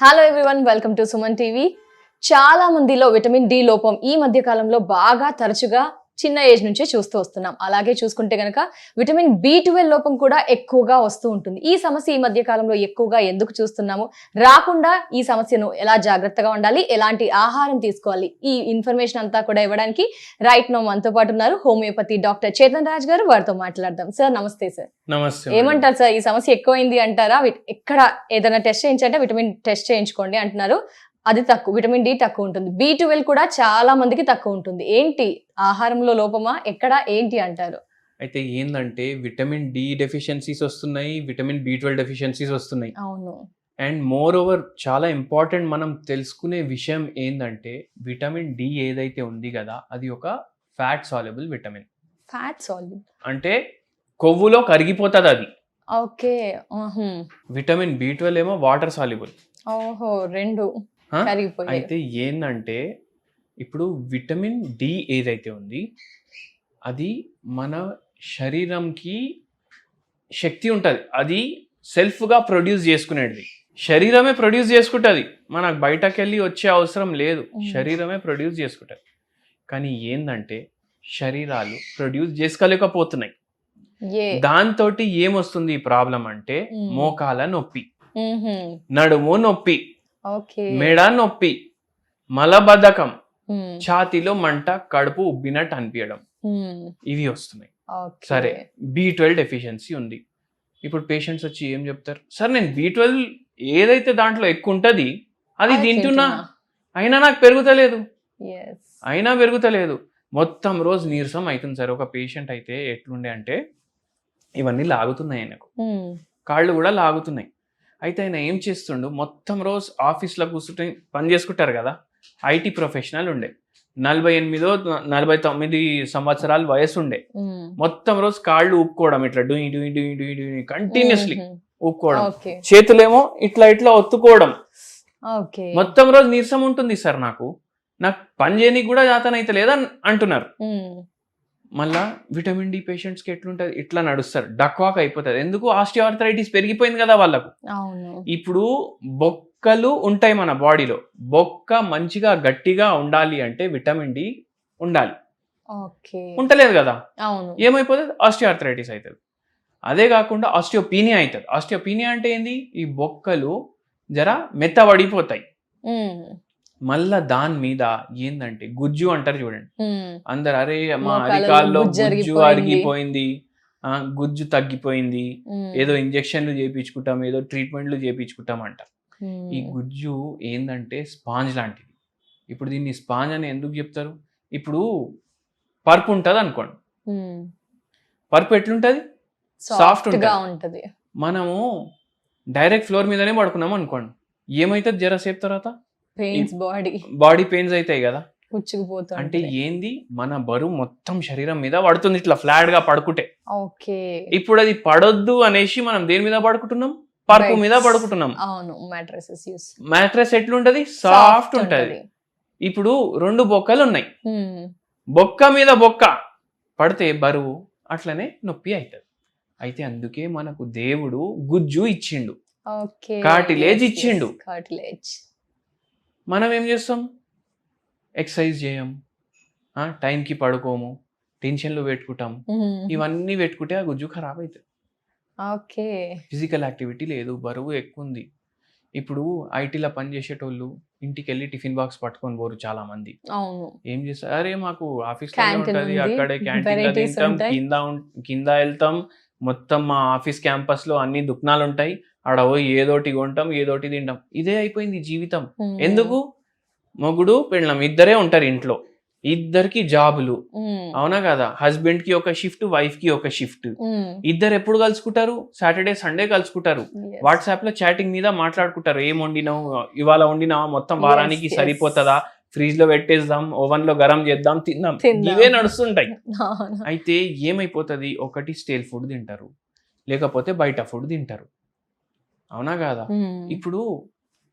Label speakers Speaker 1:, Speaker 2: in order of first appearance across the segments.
Speaker 1: Hello everyone welcome to Suman TV చాలా మందిలో vitamin D లోపం ఈ మధ్య కాలంలో బాగా తరచుగా చిన్న ఏజ్ నుంచే చూస్తూ వస్తున్నాం. అలాగే చూసుకుంటే గనక విటమిన్ బి ట్వెల్వ్ లోపం కూడా ఎక్కువగా వస్తూ ఉంటుంది. ఈ సమస్య ఈ మధ్య కాలంలో ఎక్కువగా ఎందుకు చూస్తున్నాము? రాకుండా ఈ సమస్యను ఎలా జాగ్రత్తగా ఉండాలి? ఎలాంటి ఆహారం తీసుకోవాలి? ఈ ఇన్ఫర్మేషన్ అంతా కూడా ఇవ్వడానికి రైట్ నో మనతో పాటు ఉన్నారు హోమియోపతి డాక్టర్ చేతన్ రాజ్ గారు. వారితో మాట్లాడదాం. సార్ నమస్తే సార్.
Speaker 2: నమస్తే.
Speaker 1: ఏమంటారు సార్? ఈ సమస్య ఎక్కువైంది అంటారా? ఎక్కడ ఏదైనా టెస్ట్ చేయించంటే విటమిన్ టెస్ట్ చేయించుకోండి అంటున్నారు. అది తక్కువ విటమిన్ డి తక్కువ ఉంటుంది. బి ట్వెల్వ్ కూడా చాలా మందికి తక్కువ ఉంటుంది. ఏంటి? ఆహారంలో లోపమా? ఎక్కడ? ఏంటి అంటారు?
Speaker 2: అయితే ఏంటంటే విటమిన్ డి డెఫిషియన్సీస్ వస్తున్నాయి విటమిన్ బి ట్వెల్వ్ డెఫిషియన్సీస్ వస్తున్నాయి.
Speaker 1: అవును.
Speaker 2: అండ్ మోర్ ఓవర్ చాలా ఇంపార్టెంట్ మనం తెలుసుకునే విషయం ఏంటంటే విటమిన్ డి ఏదైతే ఉంది కదా అది ఒక fat soluble vitamin.
Speaker 1: Fat solute
Speaker 2: అంటే కొవ్వులో కరిగిపోతుంది అది.
Speaker 1: ఓకే.
Speaker 2: విటమిన్ బి ట్వెల్వ్ ఏమో వాటర్ సాల్యుబుల్.
Speaker 1: ఓహో రెండు.
Speaker 2: అయితే ఏంటంటే ఇప్పుడు విటమిన్ డి ఏదైతే ఉంది అది మన శరీరంకి శక్తి ఉంటుంది. అది సెల్ఫ్గా ప్రొడ్యూస్ చేసుకునేది. శరీరమే ప్రొడ్యూస్ చేసుకుంటుంది. మనకు బయటకు వెళ్ళి వచ్చే అవసరం లేదు. శరీరమే ప్రొడ్యూస్ చేసుకుంటుంది. కానీ ఏంటంటే శరీరాలు ప్రొడ్యూస్ చేసుకోలేకపోతున్నాయి. దాంతో ఏమొస్తుంది ఈ ప్రాబ్లం అంటే. మోకాల నొప్పి. నడుము నొప్పి. మెడ నొప్పి మలబద్ధకం
Speaker 1: మ్.
Speaker 2: ఛాతీలో మంట కడుపు ఉబ్బినట్టు అనిపించడం.
Speaker 1: మ్.
Speaker 2: ఇవి వస్తున్నాయి. సరే బి ట్వెల్వ్ డెఫిషియన్సీ ఉంది. ఇప్పుడు పేషెంట్స్ వచ్చి ఏం చెప్తారు? సార్ నేను బి ట్వెల్వ్ ఏదైతే దాంట్లో ఎక్కువ ఉంటుంది అది తింటున్నా. అయినా నాకు పెరుగుతలేదు. అయినా పెరుగుతలేదు. మొత్తం రోజు నీరసం అవుతుంది సార్. ఒక పేషెంట్ అయితే ఎట్లుండే అంటే ఇవన్నీ లాగుతున్నాయి ఆయనకు.
Speaker 1: మ్.
Speaker 2: కాళ్ళు కూడా లాగుతున్నాయి. అయితే ఆయన ఏం చేస్తుండు? మొత్తం రోజు ఆఫీస్లో కూర్చుంటే పని చేసుకుంటారు కదా? ఐటీ ప్రొఫెషనల్ ఉండే. నలభై ఎనిమిదో నలభై తొమ్మిది సంవత్సరాల వయసు ఉండే. మొత్తం రోజు కాళ్ళు ఊపుకోవడం ఇట్లా డూయి డూయి డూయి డూయి డూయి కంటిన్యూస్లీ. ఊపుకోవడం. చేతులేమో ఇట్లా ఇట్లా ఒత్తుకోవడం. మొత్తం రోజు నీరసం ఉంటుంది సార్ నాకు. నాకు పని చేయనీకి కూడా జాతనైతే లేదని అంటున్నారు. మళ్ళా విటమిన్ డి పేషెంట్స్కి ఎట్లుంటుంది? ఇట్లా నడుస్తారు డక్వాక్ అయిపోతుంది. ఎందుకు? ఆస్టియోఆర్థరైటిస్ పెరిగిపోయింది కదా వాళ్ళకు. ఇప్పుడు బొక్కలు ఉంటాయి మన బాడీలో. బొక్క మంచిగా గట్టిగా ఉండాలి అంటే విటమిన్ డి ఉండాలి. ఉంటలేదు కదా? ఏమైపోతుంది? ఆస్టియోఆర్థరైటిస్ అవుతుంది అదే కాకుండా ఆస్టియోపీనియా అవుతుంది ఆస్టియోపీనియా అంటే ఏంది? ఈ బొక్కలు జర మెత్తబడిపోతాయి.
Speaker 1: మ్.
Speaker 2: మళ్ళా దాని మీద ఏందంటే గుజ్జు అంటారు చూడండి. అందరు అరే మా అరికాల్లో
Speaker 1: గుజ్జు అరిగిపోయింది."
Speaker 2: గుజ్జు తగ్గిపోయింది. ఏదో ఇంజెక్షన్లు చేయించుకుంటాం ఏదో ట్రీట్మెంట్లు చేయించుకుంటాం అంట. ఈ గుజ్జు ఏందంటే స్పాంజ్ లాంటిది ఇప్పుడు దీన్ని స్పాంజ్ అని ఎందుకు చెప్తారు ఇప్పుడు పర్పు ఉంటుంది అనుకోండి. పర్పు ఎట్లుంటుంది
Speaker 1: సాఫ్ట్
Speaker 2: ఉంటది. మనము డైరెక్ట్ ఫ్లోర్ మీదనే పడుకున్నాం అనుకోండి ఏమైతుంది జర సేపు తర్వాత
Speaker 1: పెయిన్స్ బాడీ
Speaker 2: బాడీ పెయిన్స్ అవుతాయి కదా?
Speaker 1: పుచ్చుకుపోతూ
Speaker 2: అంటే ఏంది? మన బరువు మొత్తం శరీరం మీద పడుతుంది ఇట్లా ఫ్లాట్గా పడుకుంటే.
Speaker 1: ఓకే.
Speaker 2: ఇప్పుడు అది పడొద్దు అనేసి మనం దేని మీద పడుకుంటున్నాం? పరుపు. మీద పడుకుంటున్నాం.
Speaker 1: అవును మ్యాట్రసెస్ యూస్
Speaker 2: మ్యాట్రెస్ ఎట్లుంటది? సాఫ్ట్ ఉంటది. ఇప్పుడు రెండు బొక్కలు ఉన్నాయి బొక్క మీద బొక్క పడితే బరువు అట్లనే నొప్పి అవుతుంది అయితే అందుకే మనకు దేవుడు గుజ్జు ఇచ్చిండు. Cartilage ఇచ్చిండు.
Speaker 1: కార్టిలేజ్
Speaker 2: మనం ఏం చేస్తాం? ఎక్సర్సైజ్ చేయం. టైంకి పడుకోము టెన్షన్లు పెట్టుకుంటాం. ఇవన్నీ పెట్టుకుంటే ఆ గుజ్జు ఖరాబ్ అవుతుంది
Speaker 1: ఓకే.
Speaker 2: ఫిజికల్ యాక్టివిటీ లేదు బరువు ఎక్కువ ఉంది ఇప్పుడు ఐటీలో పని చేసేటోళ్ళు ఇంటికి వెళ్ళి టిఫిన్ బాక్స్ పట్టుకొని పోరు చాలా మంది ఏం చేస్తారు అరే మాకు ఆఫీస్ ఉంటది అక్కడే క్యాంటీన్ తింటాం. కింద కింద వెళ్తాం. మొత్తం మా ఆఫీస్ క్యాంపస్లో అన్ని దుకాణాలు ఉంటాయి ఆడ పోయి ఏదోటి కొంటాం ఏదోటి తింటాం. ఇదే అయిపోయింది జీవితం. ఎందుకు? మొగుడు పెళ్ళం ఇద్దరే ఉంటారు ఇంట్లో. ఇద్దరికి జాబులు. అవునా కదా? హస్బెండ్కి ఒక షిఫ్ట్ వైఫ్కి ఒక షిఫ్ట్. ఇద్దరు ఎప్పుడు కలుసుకుంటారు? సాటర్డే సండే కలుసుకుంటారు. వాట్సాప్లో చాటింగ్ మీద మాట్లాడుకుంటారు. ఏం వండినావు? ఇవాళ వండినావా? మొత్తం వారానికి. సరిపోతుందా? ఫ్రిడ్జ్లో పెట్టేద్దాం ఓవెన్లో గరం చేద్దాం తిందాం. ఇవే నడుస్తుంటాయి. అయితే ఏమైపోతుంది? ఒకటి స్టేల్ ఫుడ్ తింటారు. లేకపోతే బయట ఫుడ్ తింటారు. అవునా కాదా. ఇప్పుడు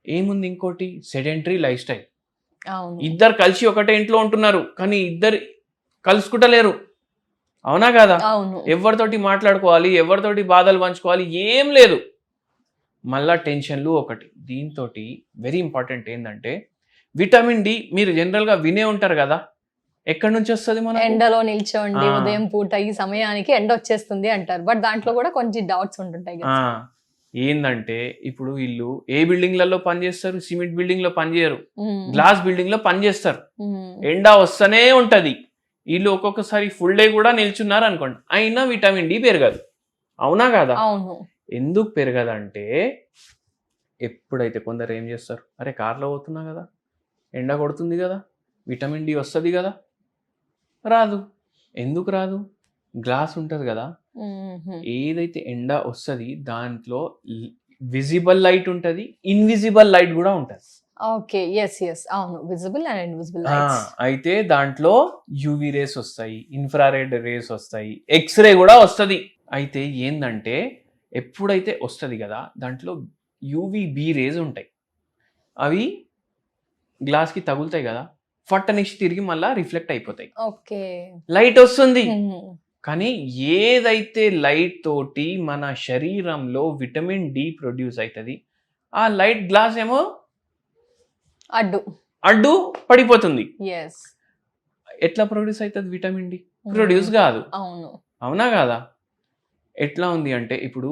Speaker 2: ఏముంది ఇంకోటి? Sedentary lifestyle.
Speaker 1: అవును.
Speaker 2: ఇద్దరు కలిసి ఒకటే ఇంట్లో ఉంటున్నారు కానీ ఇద్దరు కలుసుకుంటలేరు. అవునా కాదా?
Speaker 1: అవును.
Speaker 2: ఎవరితోటి మాట్లాడుకోవాలి ఎవరితోటి బాధలు పంచుకోవాలి ఏం లేదు. మళ్ళా టెన్షన్లు ఒకటి. దీంతో వెరీ ఇంపార్టెంట్ ఏంటంటే విటమిన్ డి మీరు జనరల్గా వినే ఉంటారు కదా? ఎక్కడి నుంచి వస్తుంది మన
Speaker 1: ఎండలో నిల్చోండి. ఉదయం పూట ఈ సమయానికి ఎండ వచ్చేస్తుంది అంటారు. బట్ దాంట్లో కూడా కొంచెం డౌట్స్ ఉంటుంటాయి
Speaker 2: ఏందంటే ఇప్పుడు వీళ్ళు ఏ బిల్డింగ్లలో పనిచేస్తారు సిమెంట్ బిల్డింగ్లో పనిచేయరు. గ్లాస్ బిల్డింగ్లో పనిచేస్తారు. ఎండ వస్తూనే ఉంటది. వీళ్ళు ఒక్కొక్కసారి ఫుల్ డే కూడా నిల్చున్నారు అనుకోండి. అయినా విటమిన్ డి పెరగదు. అవునా కదా? ఎందుకు పెరగదంటే ఎప్పుడైతే కొందరు ఏం చేస్తారు? అరే కార్లో పోతున్నా కదా. ఎండ కొడుతుంది కదా. విటమిన్ డి వస్తుంది కదా. రాదు. ఎందుకు రాదు? గ్లాస్ ఉంటుంది కదా. ఏదైతే ఎండ వస్తుంది దాంట్లో విజిబుల్ లైట్ ఉంటుంది ఇన్విజిబుల్ లైట్ కూడా ఉంటుంది.
Speaker 1: ఓకే ఎస్ ఎస్ అవును. విజిబుల్ అండ్ ఇన్విజిబుల్
Speaker 2: అయితే దాంట్లో యూవి రేస్ వస్తాయి ఇన్ఫ్రారెడ్ రేస్ వస్తాయి ఎక్స్రే కూడా వస్తుంది. అయితే ఏందంటే ఎప్పుడైతే వస్తుంది కదా దాంట్లో యూవిబి రేస్ ఉంటాయి. అవి గ్లాస్కి తగులుతాయి కదా ఫట్టనిచ్చి తిరిగి మళ్ళీ రిఫ్లెక్ట్ అయిపోతాయి.
Speaker 1: ఓకే.
Speaker 2: లైట్ వస్తుంది. కానీ ఏదైతే లైట్ తోటి మన శరీరంలో విటమిన్ డి ప్రొడ్యూస్ అవుతుంది ఆ లైట్ గ్లాస్ ఏమో
Speaker 1: అడ్డు.
Speaker 2: అడ్డు పడిపోతుంది. ఎట్లా ప్రొడ్యూస్ అవుతుంది విటమిన్ డి? ప్రొడ్యూస్ కాదు.
Speaker 1: అవును.
Speaker 2: అవునా కాదా? ఎట్లా ఉంది అంటే ఇప్పుడు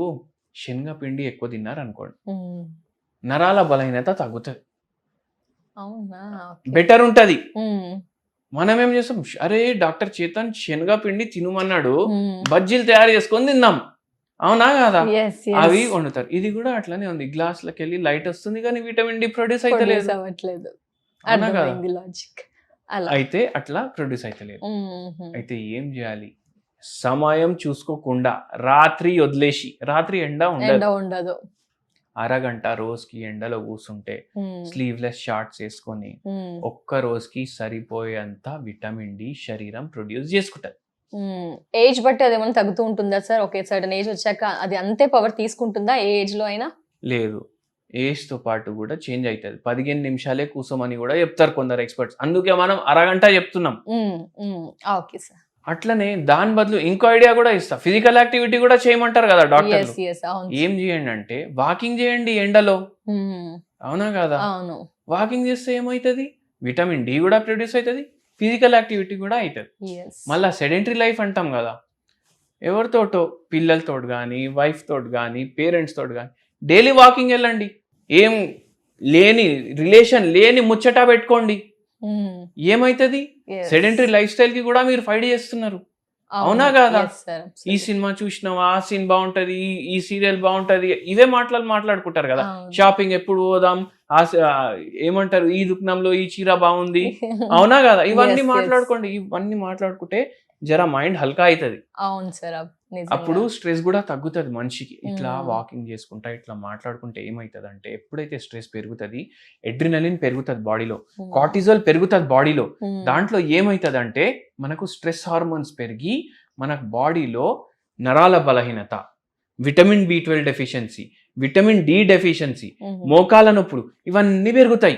Speaker 2: శనగపిండి ఎక్కువ తిన్నారు అనుకోండి
Speaker 1: మ్మ్.
Speaker 2: నరాల బలహీనత తగ్గుతుంది.
Speaker 1: అవునా?
Speaker 2: బెటర్ ఉంటుంది.
Speaker 1: మ్మ్.
Speaker 2: మనం ఏం చేస్తాం అరే డాక్టర్ చేతన్ శనగపిండి తినమన్నాడు. బజ్జీలు తయారు చేసుకొని తిందాం. అవునా కాదా. అవి వండుతారు. ఇది కూడా అట్లానే ఉంది. గ్లాస్లకి వెళ్ళి లైట్ వస్తుంది కానీ విటమిన్ డి ప్రొడ్యూస్ అయితే లేదు. అయితే అట్లా ప్రొడ్యూస్ అయితే లేదు. అయితే ఏం చేయాలి? సమయం చూసుకోకుండా రాత్రి వదిలేసి రాత్రి ఎండ ఉండదు. అరగంట రోజుకి ఎండలో కూర్చుంటే. స్లీవ్లెస్ షార్ట్స్ వేసుకొని. ఒక్క రోజుకి సరిపోయేంత విటమిన్ డి శరీరం ప్రొడ్యూస్ చేసుకుంటది.
Speaker 1: మ్మ్. ఏజ్ బట్టి అది ఏమైనా తగ్గుతూ ఉంటుందా సార్? ఓకే సర్టన్ ఏజ్ వచ్చాక అది అంతే పవర్ తీసుకుంటుందా? ఏ ఏజ్లో అయినా?
Speaker 2: లేదు. ఏజ్తో పాటు కూడా చేంజ్ అవుతుంది పదిహేను నిమిషాలే కూసోమని కూడా చెప్తారు కొందరు ఎక్స్పర్ట్స్. అందుకే మనం అరగంట చెప్తున్నాం.
Speaker 1: Okay sir.
Speaker 2: అట్లనే దాని బదులు ఇంకో ఐడియా కూడా ఇస్తా. ఫిజికల్ యాక్టివిటీ కూడా చేయమంటారు కదా డాక్టర్ ఏం చేయండి అంటే వాకింగ్ చేయండి ఎండలో. అవునా కదా?
Speaker 1: అవును.
Speaker 2: వాకింగ్ చేస్తే ఏమవుతుంది విటమిన్ డి కూడా ప్రొడ్యూస్ అవుతుంది ఫిజికల్ యాక్టివిటీ కూడా అవుతుంది మళ్ళీ సెడెంటరీ లైఫ్ అంటాం కదా. ఎవరితోటో పిల్లలతో కానీ వైఫ్ తోటి కానీ పేరెంట్స్ తోటి కానీ డైలీ వాకింగ్ వెళ్ళండి. ఏం లేని రిలేషన్ లేని ముచ్చట పెట్టుకోండి. ఏమవుతుంది సెడెంటరీ లైఫ్ స్టైల్కి కూడా మీరు ఫైట్ చేస్తున్నారు. అవునా. కాదా? ఈ సినిమా చూసినావా? ఆ సీన్ బాగుంటది. ఈ- సీరియల్ బాగుంటది. ఇవే మాటలు మాట్లాడుకుంటారు కదా. షాపింగ్ ఎప్పుడు పోదాం? ఆ ఏమంటారు? ఈ దుకాణంలో ఈ చీర బాగుంది. అవునా కదా? ఇవన్నీ. మాట్లాడుకోండి. ఇవన్నీ మాట్లాడుకుంటే జర మైండ్ హల్కా అవుతుంది
Speaker 1: అవును సార్
Speaker 2: అప్పుడు స్ట్రెస్ కూడా తగ్గుతుంది మనిషికి. ఇట్లా. వాకింగ్ చేసుకుంటా ఇట్లా మాట్లాడుకుంటే ఏమవుతుంది అంటే ఎప్పుడైతే స్ట్రెస్ పెరుగుతుంది ఎడ్రినలిన్ పెరుగుతుంది బాడీలో. కార్టిజోల్ పెరుగుతుంది బాడీలో. దాంట్లో ఏమవుతుంది అంటే మనకు స్ట్రెస్ హార్మోన్స్ పెరిగి మన బాడీలో నరాల బలహీనత vitamin B twelve deficiency vitamin D deficiency మోకాల నొప్పులు ఇవన్నీ పెరుగుతాయి.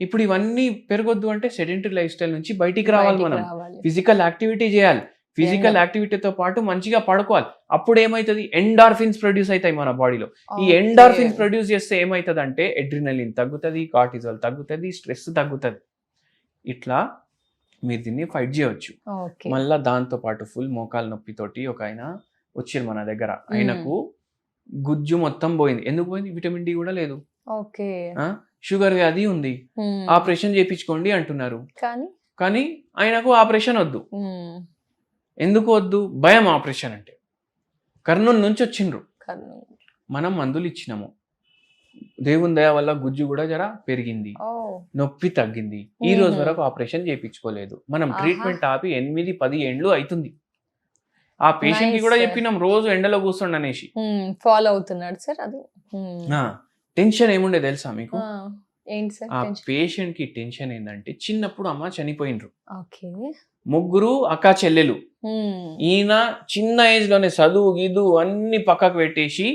Speaker 2: ఇప్పుడు ఇవన్నీ పెరగొద్దు అంటే సెడెంటరీ లైఫ్ స్టైల్ నుంచి బయటికి రావాలి మనం. ఫిజికల్ యాక్టివిటీ చేయాలి. ఫిజికల్ యాక్టివిటీతో పాటు మంచిగా పడుకోవాలి. అప్పుడు ఏమవుతుంది ఎండార్ఫిన్స్ ప్రొడ్యూస్ అవుతాయి మన బాడీలో ఈ ఎండార్ఫిన్స్ ప్రొడ్యూస్ చేస్తే ఏమవుతుంది అంటే ఎడ్రినలిన్ తగ్గుతుంది కార్టిజోల్ తగ్గుతుంది స్ట్రెస్ తగ్గుతుంది. ఇట్లా మీరు దీన్ని ఫైట్ చేయవచ్చు మళ్ళా దాంతో పాటు ఫుల్ మోకాల నొప్పితోటి ఒక ఆయన వచ్చారు మన దగ్గర. ఆయనకు గుజ్జు మొత్తం పోయింది. ఎందుకు పోయింది? విటమిన్ డి కూడా లేదు? షుగర్ వ్యాధి ఉంది. ఆపరేషన్ చేయించుకోండి అంటున్నారు.
Speaker 1: కానీ?
Speaker 2: కానీ ఆయనకు ఆపరేషన్ వద్దు. ఎందుకు వద్దు? భయం ఆపరేషన్ అంటే. కర్నూలు నుంచి వచ్చిండ్రు. మనం మందులు ఇచ్చినాము. దేవుని దయ వల్ల గుజ్జు కూడా జర పెరిగింది. నొప్పి తగ్గింది. ఈ రోజు. వరకు ఆపరేషన్ చేయించుకోలేదు. మనం. ట్రీట్మెంట్ ఆపి ఎనిమిది పది ఏండ్లు అవుతుంది ఆ
Speaker 1: పేషెంట్కి
Speaker 2: కూడా. చెప్పినాం రోజు ఎండలో కూర్చోండి అనేసి.
Speaker 1: ఫాలో అవుతున్నాడు సార్ అది.
Speaker 2: టెన్షన్ ఏముండే తెలుసా మీకు
Speaker 1: ఆ, ఏంటి సార్
Speaker 2: ఆ
Speaker 1: టెన్షన్?
Speaker 2: పేషెంట్కి టెన్షన్ ఏంటంటే చిన్నప్పుడు అమ్మ చనిపోయినరు
Speaker 1: ఓకే
Speaker 2: ముగ్గురు అక్క చెల్లెలు. ఈయన చిన్న ఏజ్లోనే చదువు గిదు అన్ని పక్కకు పెట్టేసి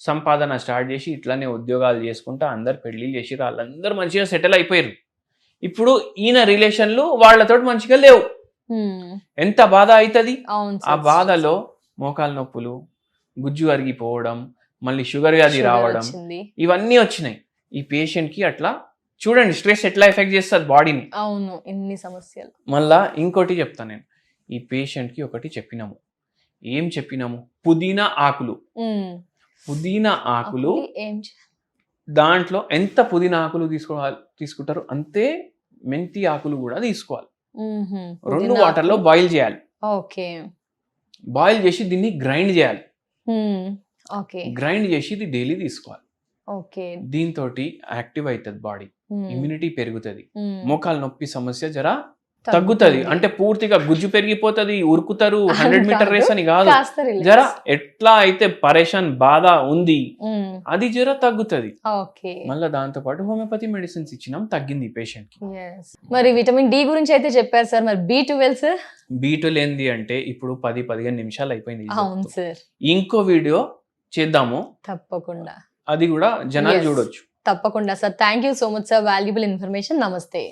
Speaker 2: సంపాదన స్టార్ట్ చేసి ఇట్లానే ఉద్యోగాలు చేసుకుంటా అందరు పెళ్ళిళ్ళు చేసి వాళ్ళందరూ మంచిగా సెటిల్ అయిపోయారు ఇప్పుడు ఈయన రిలేషన్లు వాళ్ళతో మంచిగా లేవు. ఎంత బాధ అవుతుంది ఆ. బాధలో మోకాలు నొప్పులు గుజ్జు అరిగిపోవడం మళ్ళీ షుగర్ వ్యాధి రావడం. ఇవన్నీ వచ్చినాయి. ఈ పేషెంట్కి అట్లా చూడండి స్ట్రెస్ ఎట్లా ఎఫెక్ట్ చేస్తుంది బాడీని.
Speaker 1: అవును ఇన్ని సమస్యలు.
Speaker 2: మళ్ళా ఇంకోటి చెప్తాను నేను. ఈ పేషెంట్కి ఒకటి చెప్పినాము. ఏం చెప్పినాము? పుదీనా ఆకులు. పుదీనా ఆకులు దాంట్లో ఎంత పుదీనా ఆకులు తీసుకోవాలి తీసుకుంటారు అంతే మెంతి ఆకులు కూడా తీసుకోవాలి. రెండు వాటర్లో. బాయిల్ చేయాలి.
Speaker 1: ఓకే.
Speaker 2: బాయిల్ చేసి దీన్ని గ్రైండ్ చేయాలి. గ్రైండ్ చేసి ఇది డైలీ తీసుకోవాలి.
Speaker 1: ఓకే.
Speaker 2: దీంతో యాక్టివ్ అవుతుంది బాడీ. ఇమ్యూనిటీ పెరుగుతుంది. మోకాలు నొప్పి సమస్య జర తగ్గుతుంది. అంటే పూర్తిగా గుజ్జు పెరిగిపోతుంది ఉరుకుతారు హండ్రెడ్ మీటర్. రేస్ అని కాదు. జర ఎట్లా అయితే పరేషాన్ బాధ ఉంది. అది జర తగ్గుతుంది. మళ్ళీ దాంతో పాటు హోమియోపతి మెడిసిన్స్ ఇచ్చినాం తగ్గింది
Speaker 1: పేషెంట్కి. మరి విటమిన్ డి గురించి అయితే చెప్పారు సార్. మరి బి ట్వెల్వ్ సార్?
Speaker 2: బీటులు ఏంది అంటే ఇప్పుడు పది పదిహేను నిమిషాలు అయిపోయింది ఇంకో వీడియో చేద్దాము.
Speaker 1: తప్పకుండా.
Speaker 2: అది కూడా జనాలు. చూడొచ్చు.
Speaker 1: తప్పకుండా. Sir thank you so much sir valuable information నమస్తే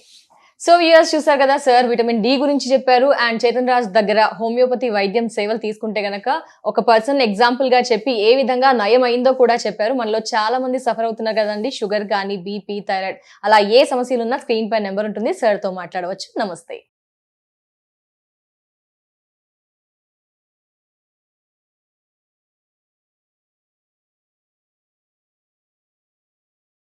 Speaker 1: సో వ్యూయర్స్ చూసారు కదా సార్ విటమిన్ డి గురించి చెప్పారు అండ్ చేతన్ రాజ్ దగ్గర హోమియోపతి వైద్యం సేవలు తీసుకుంటే గనక ఒక పర్సన్ ఎగ్జాంపుల్గా చెప్పి ఏ విధంగా నయం అయిందో కూడా చెప్పారు. మనలో చాలా మంది సఫర్ అవుతున్నారు కదండి షుగర్ కానీ బీపీ థైరాయిడ్ అలా ఏ సమస్యలు ఉన్నా స్క్రీన్ పై నెంబర్ ఉంటుంది సార్తో మాట్లాడవచ్చు. నమస్తే